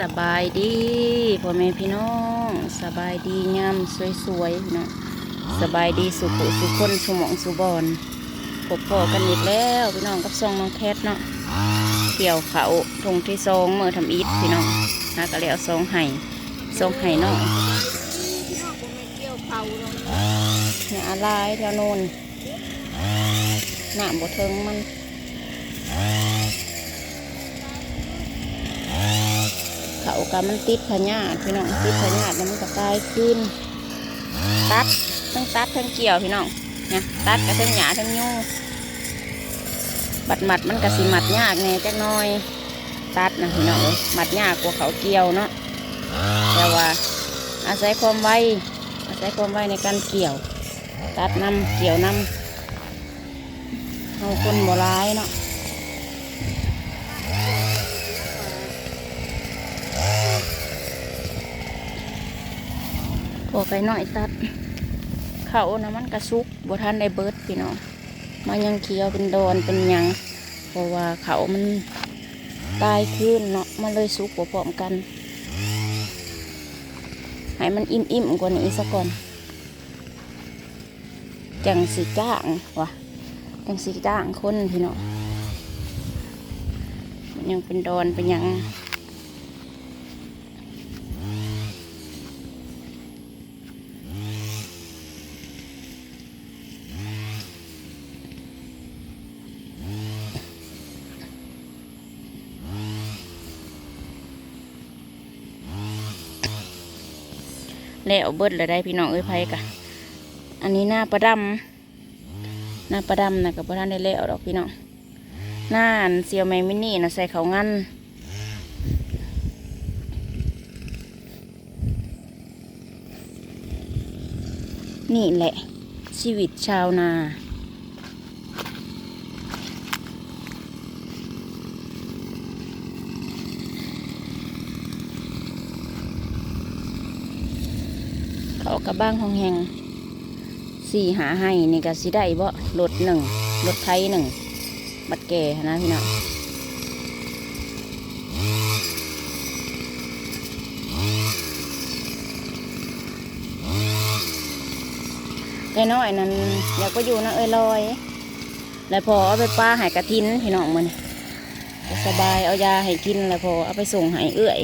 สบายดีพ่อแม่พี่น้อง สบายดีงามสวยๆพี่น้องสบายดีสุขุสุขคนสุหมองสุบอนพบพอกันอีกแล้วพี่น้องกับซองน้องแคทเนาะเกี่ยวเขาทงที่ซองเมื่อทำอีทพี่น้องหากะแล้วซองไห่ซองไห่เนาะเนี่ยอะไรแถวโน้นหน้าบดเทิงมัน เขากะมันติดพญาพี่น้องติดพญาแล้วมันก็ตายขึ้น ตัดทั้งตัดทั้งเกี่ยวพี่น้องนี่ยตัดกับทั้งหยาทั้งยูบัดหมัดมันก็สิหมัดยากแน่จักน้อย ตัดนะพี่น้องหมัดยากกว่าเขาเกี่ยวเนาะแต่ว่า อาศัยความไวอาศัยความไวในการเกี่ยว ตัดนำเกี่ยวนำเอาคนโบราณเนาะ อไปหน่อยตัด เขานะมันกระซุกบัทันได้เบิร์ดพี่น้องมันยังเคี้ยวเป็นดอนเป็นยังเพราะว่าเขามันตายขึ้นเนาะมันเลยซุกพร้อมกันให้มันอิ่มๆกว่านี้ซะก่อน จังสีจ้างวะจังสีจ้างคนพี่น้องมันยังเป็นดอนเป็นยัง แล้วเบิดเลยได้พี่น้องเอ้ยไผกะ อันนี้หน้าประดำหน้าประดำนะกับประดำได้แล้วดอกพี่น้องหน้าอันเซียวแมงมินี่นะใส่เขางั้นนี่แหละ ชีวิตชาวนา เขากับบ้างห้องแหงสี่หาให้นี่ก็สิได้บ่รถหนึ่งรถไทยหนึ่งบัดแก่นะพี่น้องแต่น้อยนั้นอยากไปอยู่นะเอ้ยลอย แล้วพอเอาไปป้าหายกระทินพี่น้องมันสบายเอายาให้กินแล้วพอเอาไปส่งให้เอื้อย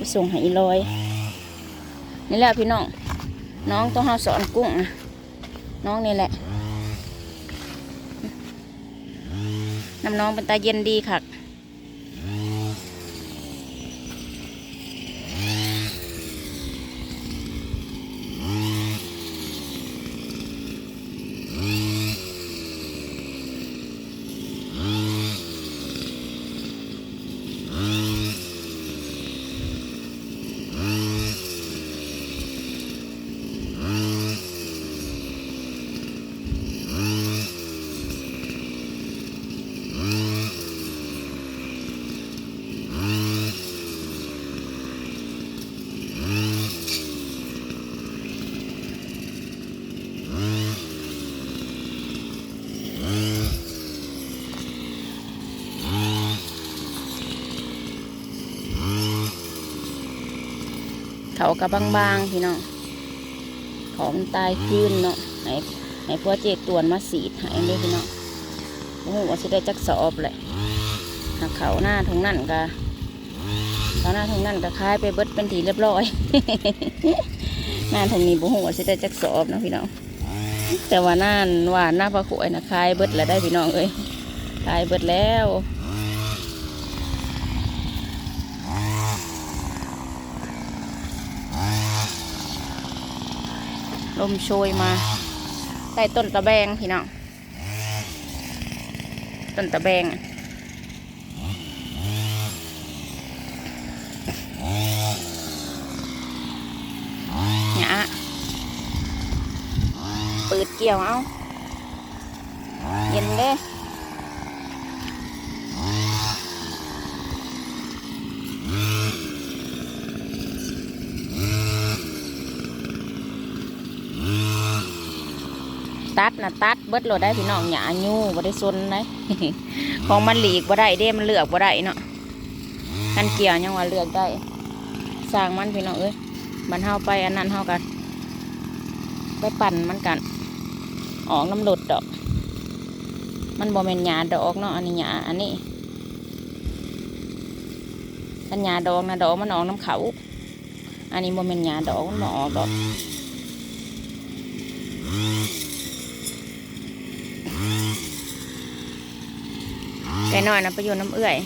ไปส่งให้อีลอย นี่แหละพี่น้อง น้องต้องห้าสอนกุ้งนะน้องนี่แหละน้ำน้องเป็นตาเย็นดีค่ะ เขากับบางๆพี่น้องของตายขึ้นเนาะให้ให้พวกเจตวนมาสีดหายเลยพี่น้องโอ้โหว่าสิได้จักสอบเลยหากเขาหน้าทงนั่นกะเขาหน้าทงนั่นก็คลายไปเบิดเป็นทีเรียบร้อยหน้าทงนี้บุหัวาสิได้จักสอบเนาะพี่น้องแต่ว่าหน้าหวานหน้าปลาขวยนะคลายเบิดแล้วได้พี่น้องเอ้ยคลายเบิดแล้ว ลมโชยมาใต้ต้นตะแบงพี่น้องต้นตะแบงเนี่ยอะเปิดเกี่ยวเอาเย็นเลย ตัดนะตัดเบิดโหลดได้พี่น้องหยาญูบ่ได้ซนได้ของมันหลีกบ่ได้เด้มันเลือกบ่ได้เนาะกันเกี่ยวยังว่าเลือกได้สร้างมันพี่น้องเอ้ยมันเฮาไปอันนั้นเฮากันไปปั่นมันกันออกน้ำหลดดอก มันบ่แม่นหยาดอกเนาะอันนี้หยาอันนี้อันหยาดอกนะดอกมันออกน้ำเขาอันนี้บ่แม่นหยาดอกมันบ่ออกดอก ไก่น้อยนะไปอยู่น้ำเอื้อย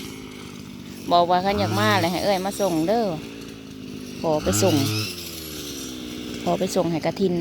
บอกว่าขันอยากมาเลยให้เอื้อยมาส่งเด้อพอไปส่งพอไปส่งให้กระทิน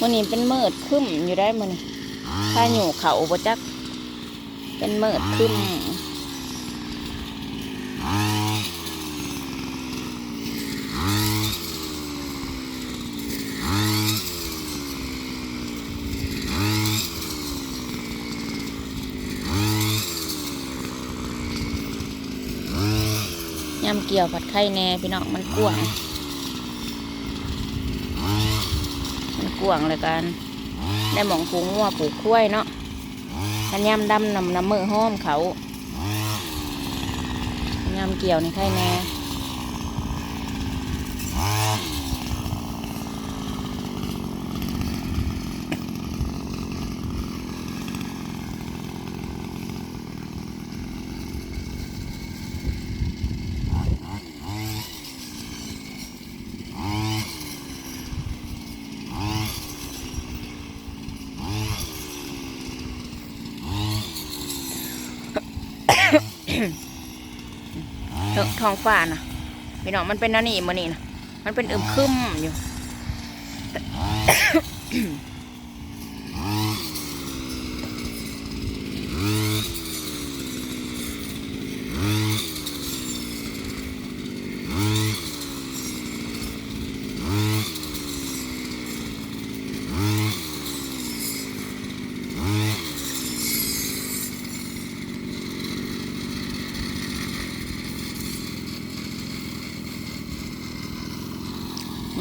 มื่อนี้เป็นเมิดครึ้มอยู่ได้มื่อนี้ถ้าอยู่เขาบจัก เป็นเมิดครึ้มยำเกี่ยวผัดไข่แน่พี่น้องมันกว้าง มัน กวางเลยกันได้หมองปูงัวปูคุ้ยเนาะขันยำดำนำน้ำมือห้อมเขายำเกี่ยวในี่แน่เถอะ ท้องฟ้านะพี่น้องมันเป็นนันนี่มันนี่นะมันเป็นอึมครึมอยู่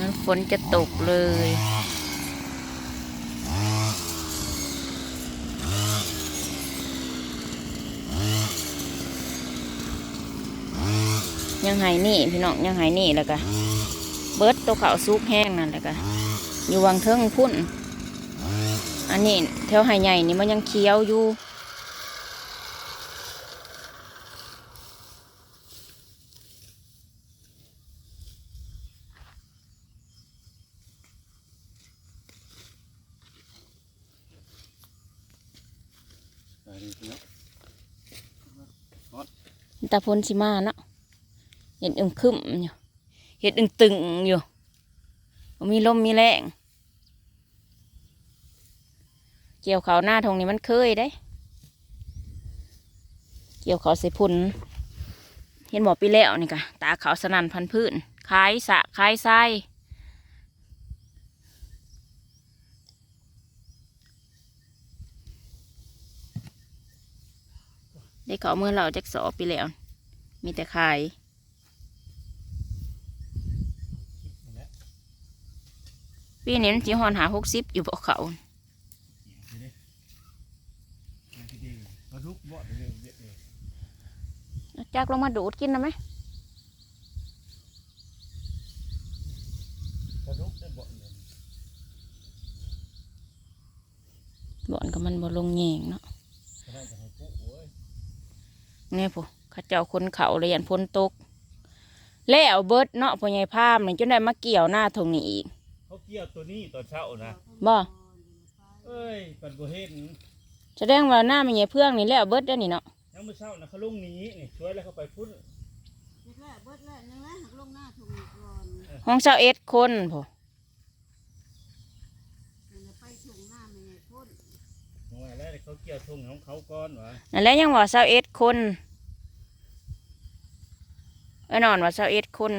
อนฝนจะตกเลยยังไงนี่พี่น้องยังไงนี่แล้วก็เบิดตัวเขาซุกแห้งนั่นแหละก็อยู่วังเทิงพุ่น อันนี้แถวไห่ใหญ่นี่มันยังเคี้ยวอยู่ ตาพลสิมาเนาะเห็ดอึมคึมอยู่เห็ดอึงตึงอยู่ มีลมมีแรงเกี่ยวเขาหน้าทงนี้มันเคยได้ เกี่ยวเขาใส่พุ่นเห็นหมอปีแล้วนี่กะตาขาวสนั่นพันพื้นคล้ายสะคล้ายไส้ได้เขาเมื่อเราจักสอบปีแล้ว มีแต่ขายปีนี้มันจีฮอนหาหกสิบอยู่บ่เขาปลาดุกบ่เดี๋ยวเดี๋ยวเดี๋ยวจักลงมาดูดกินนะไหมปลาดุกได้บ่เดี๋ยวบ่อนก็มันบ่ลงแยงเนาะก็ได้จะให้ปุ๊เว้ยเนี่ยผู้เข้าเจ้าคนเขาเรียนพ้นตก แล้วเบิดเนาะพญายหญ่ภาพนี่จนได้มาเกี่ยวหน้าทงนี้อีกเขาเกี่ยวตัวนี้ตอนเช้านะบ่เอ้ยปัดบ่เห็นแสดงว่าหน้ามีนใหญ่เพื่องนี่แล้วเบิดได้นี่เนาะยังมื้เช้านะเขาลงนี้นี่ช่วยแล้วเขาไปพุ่นหน้าทงอนห้องเช้าเอ็ดคนพ่อนั่นแหละยังว่าเช้าเอ็ดคน เออนอนว่าเศร้าเอ็ดคน